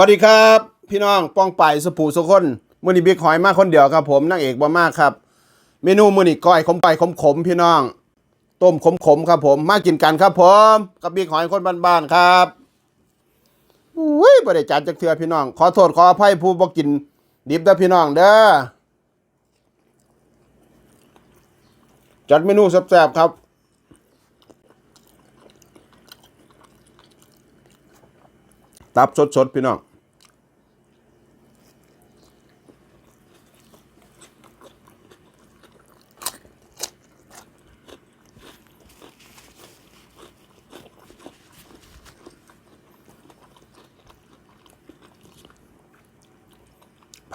วัสดีครับ พี่น้องป้องไป่ายสปูสุคนมือนี้บิ๊กหอยมาคนเดียวครับผมนางเอกบ่มากครับ เมนูมือนี้ก้อยขมไปขมขมพี่น้อง ต้มขมขมครับผมมากินกันครับผมกับบิ๊กหอยคนบ้านๆครับอุ้ยบ่ได้จัดจักเทื่อพี่น้อง ขอโทษขออภัยผู้บ่กิน ดิบเด้อพี่น้องเด้อจัดเมนูแซ่บๆครับตับสดๆพี่น้อง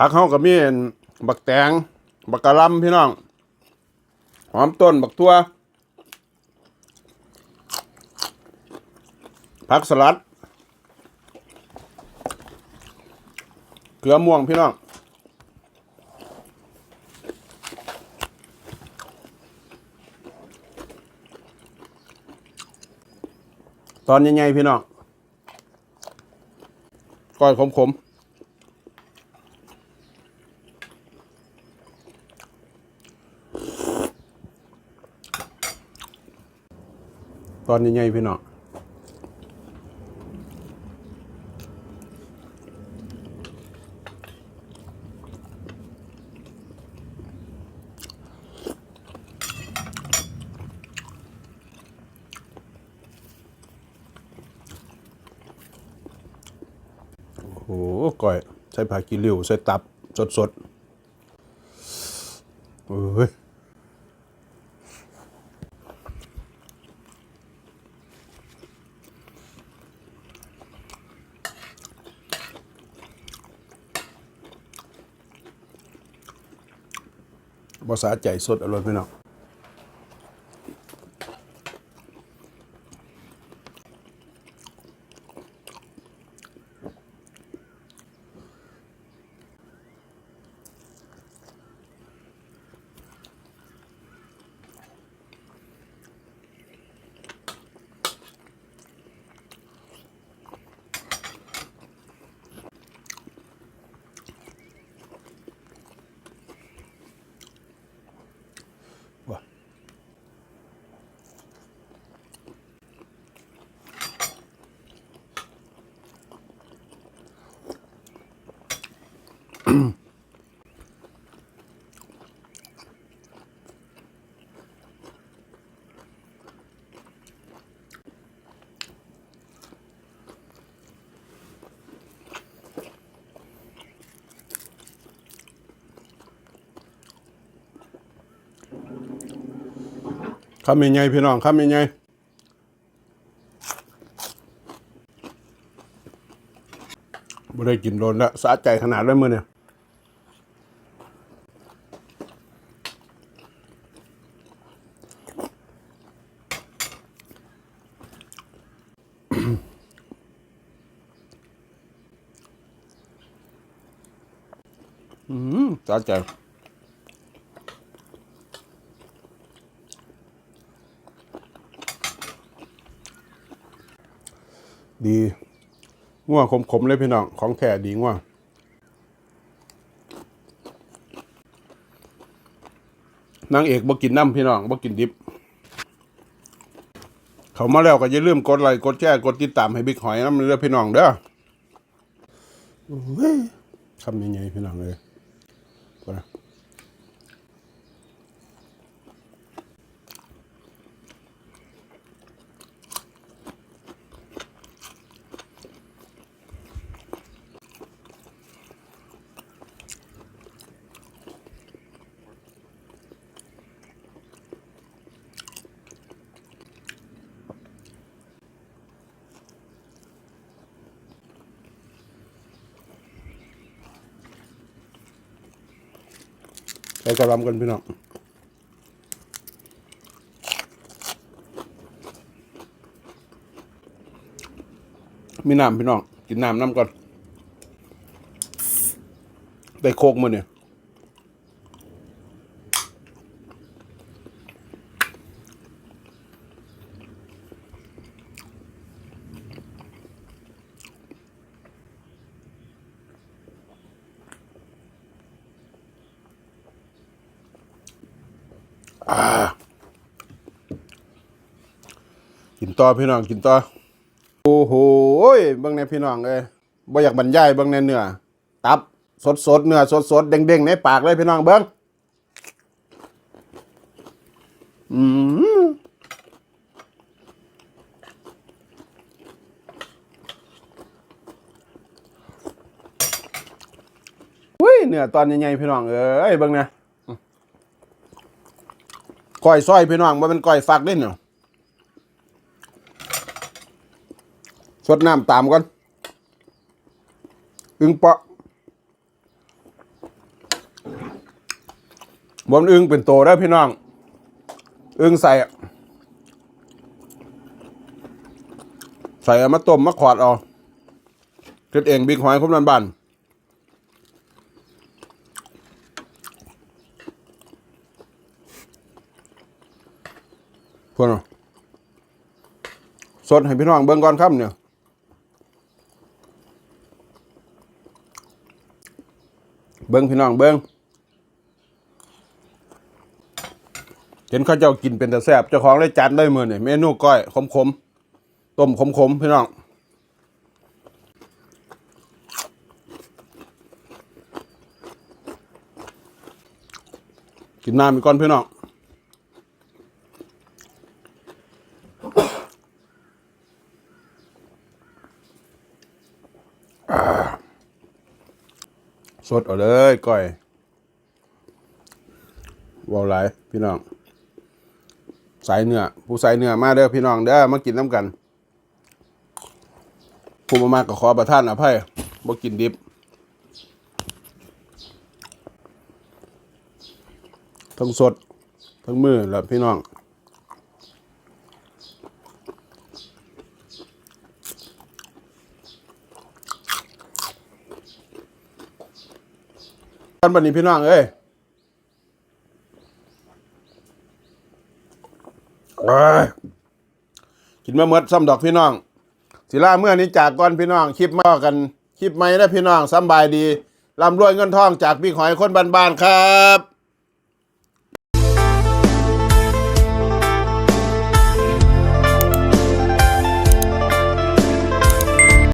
ผักเฮาก็มีอั่นบักแตง บักกะลำพี่น้อง หอมต้นบักทั่ว ผักสลัด เกลือม่วงพี่น้องตอนใหญ่ๆพี่น้องก้อยขมๆ ตอนใหญ่ๆพี่น้องโอ้โหก้อย ใส่ผักกีริ้วใส่ตับ สดๆเอ้ย ภาษาใจสดอร่อยพี่น้อง คำยังไงพี่น้องคำยังไงบ่ได้กินโดนแล้วสะใจขนาดเลยมือเนี่ยอืมสะใจ ดีง่วขมๆเลยพี่น้อง ของแท้ดีง่วนางเอกบ่กินน้ำพี่น้องบ่กินดิบ เขามาแล้วก็อย่าลืมกดไลค์กดแชร์กดติดตามให้บิ๊กหอยน้ำเรือพี่น้องเด้อโอ้ยคำยังไงพี่น้องเลยไปนะ กระลำกันพี่น้องมีน้ำพี่น้อง กินน้ำน้ำก่อนได้โคกมือเนี่ย กินต่อพี่น้องกินต่อโอ้โหเบิ่งในพี่น้องเอ้ยบ่อยากบรรยายเบิ่งในเนื้อตับสดสดเนื้อสดสดๆเด้งๆในปากเลยพี่น้องเบิ่งอืมอุ้ยเนื้อตอนใหญ่ๆพี่น้องเอ้ยเบิ่งนะ ก้อยซอยพี่น้องบ่เป็นก้อยฟักเด้เนาะสดน้ำตามก่อนอึ้งเปาะบนอึ้งเป็นโตได้พี่น้อง อึ้งใส่ ใส่มาต้มมาขอดเอาเกิดเองบิ๊กหอยคุ้มนันบ้านพวกเนาะ สดให้พี่น้องเบิ่งก่อนครับเนี่ยเบิ้งพี่น้องเบิ้งเห็นเขาเจ้ากินเป็นแต่แซ่บเจ้าของได้จัดได้มือนี่เมนูก้อยขมขมๆต้มขมขมๆพี่น้องกินน้ำอีกก่อนพี่น้อง สดเอาเลยก้อยเวาวหลพี่น้อง สายเนื้อผู้สายเนื้อมาเด้อพี่น้องเด้อมากินน้ำกันผู้มามาก็ขอประท่านอภัยบ่กินดิบทั้งสดทั้งมือแล้วพี่น้อง กันบันนี้พี่น้องเอ้ยกินมาเมดซ้ำดอกพี่น้อง สิล่าเมื่อนี้จากก้อนพี่น้อง คลิปมากัน คลิปไหม่นะพี่น้องสำบายดีร่ำรวยเงินทองจากพี่หอยคนบ้านๆครับ